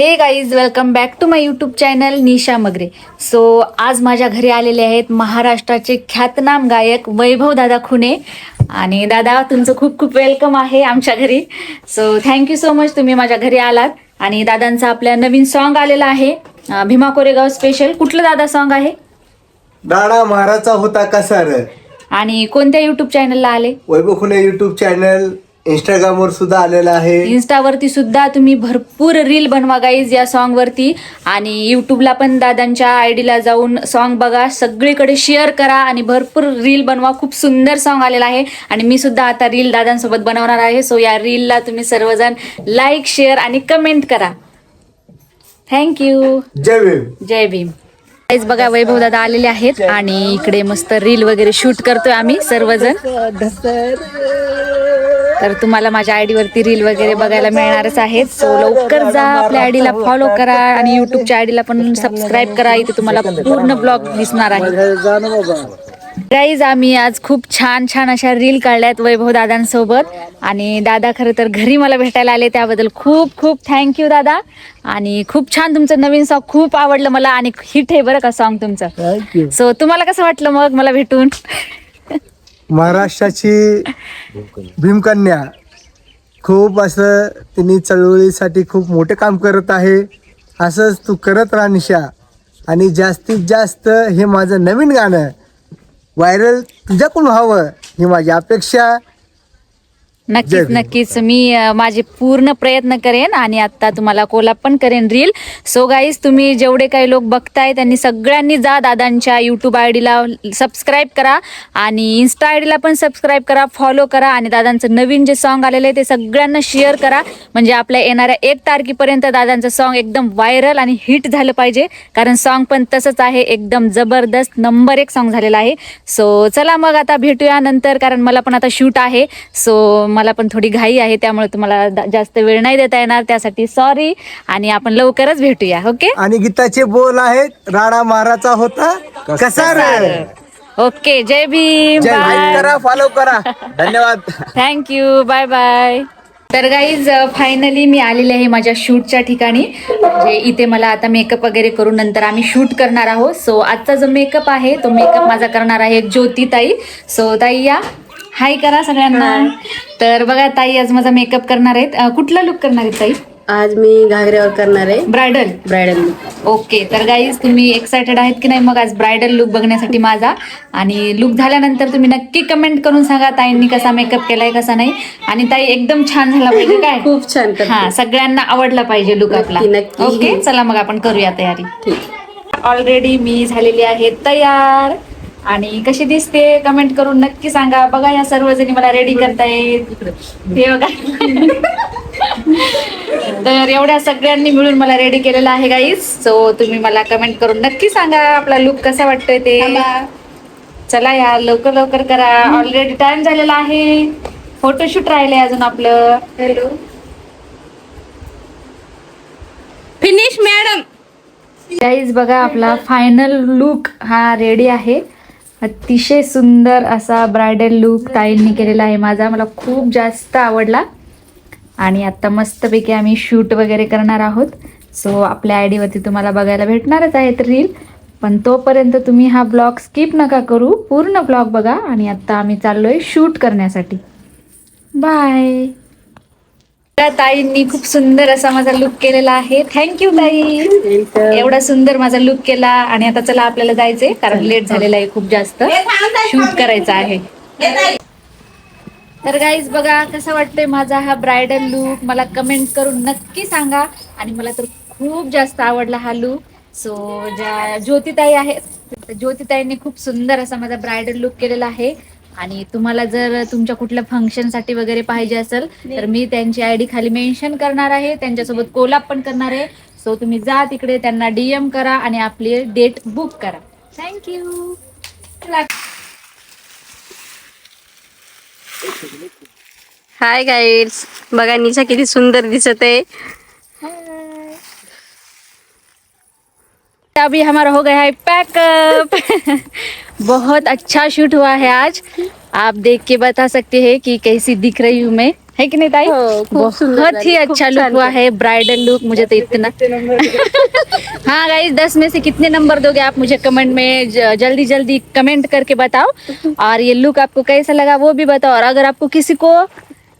Hey guys welcome back to my YouTube channel Nisha Magare so आज माझ्या घरी आलेले आहेत महाराष्ट्राचे ख्यातनाम गायक वैभव दादा खुने. आणि दादा तुमचं खूप खूप वेलकम आहे आमच्या घरी. सो थँक्यू सो मच तुम्ही माझ्या घरी आलात. आणि दादांचा आपल्या नवीन सॉन्ग आलेला आहे. भीमा कोरेगाव स्पेशल कुठलं दादा सॉन्ग आहे? दाडा महाराचा होता कसा आणि कोणत्या यूट्यूब चॅनलला आले? Vaibhav Khune YouTube channel Instagram वर सुद्धा आलेला आहे. इन्स्टावरती सुद्धा तुम्ही भरपूर रील बनवा गाईज या सॉन्ग वरती. आणि युट्यूबला पण दादांच्या आय डीला जाऊन सॉन्ग बघा. सगळीकडे शेअर करा आणि भरपूर रील बनवा. खूप सुंदर सॉन्ग आलेला आहे. आणि मी सुद्धा आता रील दादांसोबत बनवणार आहे. सो या रीलला तुम्ही सर्वजण लाईक शेअर आणि कमेंट करा. थँक्यू जय भीम. जय भीम. गाईज बघा वैभव दादा आलेले आहेत. आणि इकडे मस्त रील वगैरे शूट करतोय आम्ही सर्वजण. तर तुम्हाला माझ्या आयडी वरती रील वगैरे बघायला मिळणारच आहेत. सो लवकर जा आपल्या आयडीला फॉलो करा आणि युट्यूबच्या आयडीला पण सबस्क्राईब करा. इथे तुम्हाला पूर्ण ब्लॉग दिसणार आहे. गाईज आम्ही आज खूप छान छान अशा रील काढल्यात वैभव दादांसोबत. आणि दादा खरं तर घरी मला भेटायला आले त्याबद्दल खूप खूप थँक्यू दादा. आणि खूप छान तुमचं नवीन सॉन्ग खूप आवडलं मला आणि हिट आहे बरं का सॉन्ग तुमचं. सो तुम्हाला कसं वाटलं मग मला भेटून? महाराष्ट्राची भीमकन्या खूप असं तिने चळवळीसाठी खूप मोठे काम करत आहे. असंच तू करत राहा निशा. आणि जास्तीत जास्त हे माझं नवीन गाणं व्हायरल तुझ्याकडून व्हावं ही माझी अपेक्षा. नक्कीच. नक्कीच. मी अ, माझे पूर्ण प्रयत्न करेन आणि आता तुम्हाला कोलाप पण करेन रील. सो गाईज तुम्ही जेवढे काही लोक बघताय त्यांनी सगळ्यांनी जा दादांच्या यूट्यूब आय डीला सबस्क्राईब करा आणि इन्स्टा आय डीला पण सबस्क्राईब करा फॉलो करा आणि दादांचं नवीन जे सॉन्ग आलेलं आहे ते सगळ्यांना शेअर करा. म्हणजे आपल्या येणाऱ्या एक तारखेपर्यंत दादांचं सॉन्ग एकदम व्हायरल आणि हिट झालं पाहिजे. कारण सॉन्ग पण तसंच आहे एकदम जबरदस्त नंबर एक सॉन्ग झालेलं आहे. सो चला मग आता भेटूया नंतर कारण मला पण आता शूट आहे. सो मला पण थोडी घाई आहे त्यामुळे तुम्हाला जास्त वेळ नाही देता येणार. त्यासाठी सॉरी आणि आपण लवकरच भेटूया ओके? आणि गीताचे बोल आहेत राणा महाराचा होता कसा रे? ओके जय भीम जय बाय भीम करा फॉलो करा. धन्यवाद. थँक्यू बाय बाय तर गाईज फायनली मी आलेले आहे माझ्या शूटच्या ठिकाणी. म्हणजे इथे मला आता मेकअप वगैरे करून नंतर आम्ही शूट करणार आहोत. सो आजचा जो मेकअप आहे तो मेकअप माझा करणार आहे ज्योती ताई सो ताई या. हाय करा सगळ्यांना. तर बघा ताई आज माझा मेकअप करणार आहेत. अं, कुठला लुक करणार आहेत ताई? आज मी घागऱ्यावर करणार आहे. ब्रायडल ब्रायडल ओके तर गाईज तुम्ही एक्सायटेड आहेत की नाही? मग आज ब्रायडल लुक बघण्यासाठी माझा. आणि लुक झाल्यानंतर तुम्ही नक्की कमेंट करून सांगा ताईंनी कसा मेकअप केलाय कसा नाही. आणि ताई एकदम छान झाला पाहिजे काय? खूप छान करते. हा सगळ्यांना आवडला पाहिजे लुक आपला. नक्की, नक्की. ओके चला मग आपण करूया तयारी. ठीक. ऑलरेडी मी झालेली आहे तयार. आणि कशी दिसते कमेंट करून नक्की सांगा. बघा या सर्वजणी मला रेडी करतायत हे बघा. तर एवढ्या सगळ्यांनी मिळून मला रेडी केलेलं आहे गाईज सो तुम्ही मला कमेंट करून नक्की सांगा आपला लुक कसा वाटतोय ते. चला यार लवकर लवकर करा. ऑलरेडी टाइम झालेला आहे. फोटोशूट राहिलंय अजून आपलं. हॅलो फिनिश मॅडम गाईज बघा आपला फायनल लुक हा रेडी आहे. अतिशय सुंदर असा ब्रायडल लुक ताईंनी केलेला आहे. माझा मला खूप जास्त आवडला. आणि आत्ता मस्तपैकी आम्ही शूट वगैरे करणार आहोत. सो आपल्या आय डीवरती तुम्हाला बघायला भेटणारच आहेत रील पण तोपर्यंत तुम्ही हा ब्लॉग स्किप नका करू. पूर्ण ब्लॉग बघा. आणि आत्ता आम्ही चाललोय शूट करण्यासाठी. बाय ताईंनी खूप सुंदर असा माझा लुक केलेला आहे. थँक्यू ताई. एवढा सुंदर माझा लुक केला आणि आता चला आपल्याला जायचंय कारण लेट झालेला आहे खूप जास्त. शूट करायचा आहे. तर गाईज बघा कसं वाटतंय माझा हा ब्रायडल लुक मला कमेंट करून नक्की सांगा. आणि मला तर खूप जास्त आवडला हा लुक सो ज्या ज्योतिताई आहेत ज्योतिताईंनी खूप सुंदर असा माझा ब्रायडल लुक केलेला आहे. आणि तुम्हाला जर तुमच्या कुठल्या फंक्शनसाठी वगैरे पाहिजे असेल तर मी त्यांची आय डी खाली मेन्शन करणार आहे. त्यांच्यासोबत कोलाप पण करणार आहे. सो तुम्ही जा तिकडे त्यांना डीएम करा आणि आपली डेट बुक करा. थँक्यू हाय गाईड्स बघा निशा किती सुंदर दिसत आहे. अभी हमारा हो गया है पैकअप। बहुत अच्छा शूट हुआ है आज। आप देख के बता सकते हैं कि कैसी दिख रही हूँ मैं। है कि नहीं ताई? हो, बहुत ही अच्छा लुक हुआ है ब्राइडल लुक मुझे तो इतना। हाँ गाइस दस में से कितने नंबर दोगे आप मुझे कमेंट में जल्दी जल्दी कमेंट करके बताओ। और ये लुक आपको कैसा लगा वो भी बताओ। और अगर आपको किसी को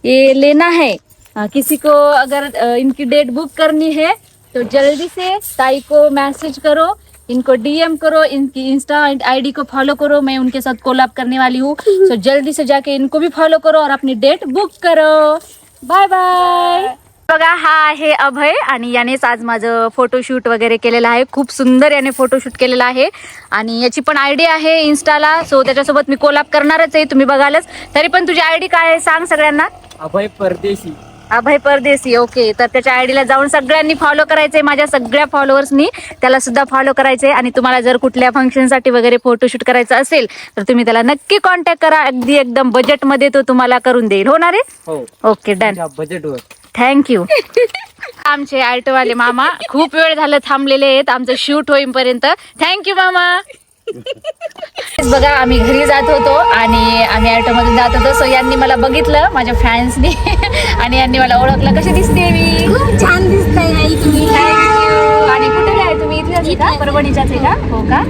ये लेना है किसी को अगर इनकी डेट बुक करनी है तो जल्दी से ताई को मैसेज करो इनको डीएम करो इनकी इंस्टा आईडी को फॉलो करो मैं उनके साथ कोलैब करने वाली हूँ। सो जल्दी से जाके इनको भी फॉलो करो और अपनी डेट बुक करो। बाय बाय बघा हा आहे अभय आणि यानेच आज माझं फोटोशूट वगैरे केलेलं आहे. खूप सुंदर याने फोटोशूट केलेलं आहे. आणि याची पण आयडी आहे इन्स्टाला सो त्याच्यासोबत मी कोलॅब करणारच आहे तुम्ही बघालच. तरी पण तुझी आयडी काय आहे? सांग सगळ्यांना. अभय परदेशी. अभय परदेसी ओके तर त्याच्या आयडीला जाऊन सगळ्यांनी फॉलो करायचंय माझ्या सगळ्या फॉलोअर्सनी त्याला सुद्धा फॉलो करायचंय. आणि तुम्हाला जर कुठल्या फंक्शनसाठी वगैरे फोटोशूट करायचं असेल तर तुम्ही त्याला नक्की कॉन्टॅक्ट करा. अगदी एकदम बजेटमध्ये तो तुम्हाला करून देईल. होणार आहे हो. ओके डन बजेटवर थँक्यू आमचे ऑटोवाले मामा खूप वेळ झालं थांबलेले आहेत. आमचं शूट होईपर्यंत. थँक्यू मामा. बघा आम्ही घरी जात होतो आणि आम्ही ऑटोमधून जात होतो. सो यांनी मला बघितलं माझ्या फॅन्सनी आणि यांनी मला ओळखलं. कशी दिसते मी? खूप छान दिसताय आई तुम्ही थँक्यू आणि कुठे आहे तुम्ही इथल्याच आहे का? परभणीच्याच आहे का? हो का?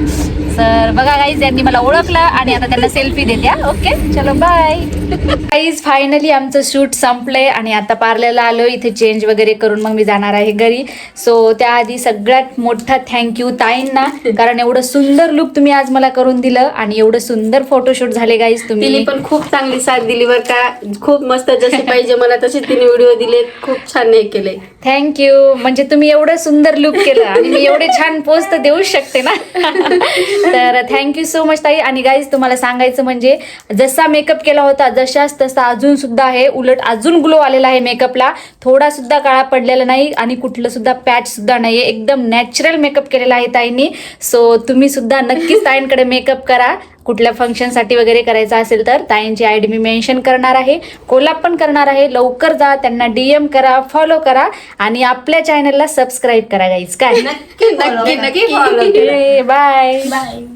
सर बघा गाईज यांनी मला ओळखलं आणि आता त्यांना सेल्फी देत्या. ओके चलो बाय गाईज फायनली आमचं शूट संपलंय आणि आता पार्लरला आलो इथे चेंज वगैरे करून मग मी जाणार आहे घरी. सो त्याआधी सगळ्यात मोठा थँक्यू ताईंना. कारण एवढं सुंदर लुक तुम्ही आज मला करून दिलं आणि एवढं सुंदर फोटोशूट झाले गाईज तिने तुम्ही पण खूप चांगली साथ दिली बर का. खूप मस्त जसे पाहिजे मला तसे तिने व्हिडिओ दिले खूप छान हे केले. थँक्यू म्हणजे तुम्ही एवढं सुंदर लुक केलं आणि मी एवढे छान पोस्ट तर देऊच शकते ना. तर थँक्यू सो मच ताई. आणि गाईज तुम्हाला सांगायचं म्हणजे जसा मेकअप केला होता जशाच तसा अजून सुद्धा आहे उलट अजून ग्लो आलेला आहे मेकअपला थोडा सुद्धा काळा पडलेला नाही आणि कुठलं सुद्धा पॅच सुद्धा नाहीये. एकदम नॅचरल मेकअप केलेला आहे ताईंनी. सो तुम्ही सुद्धा नक्कीच ताईंकडे मेकअप करा. कुठल्या फंक्शनसाठी वगैरे करायचं असेल तर ताईंची आय डी मी मेन्शन करणार आहे. कोलाप पण करणार आहे. लवकर जा त्यांना डीएम करा फॉलो करा आणि आपल्या चॅनलला सबस्क्राईब करा गाईज काय? नक्की नक्की नक्की करा. बाय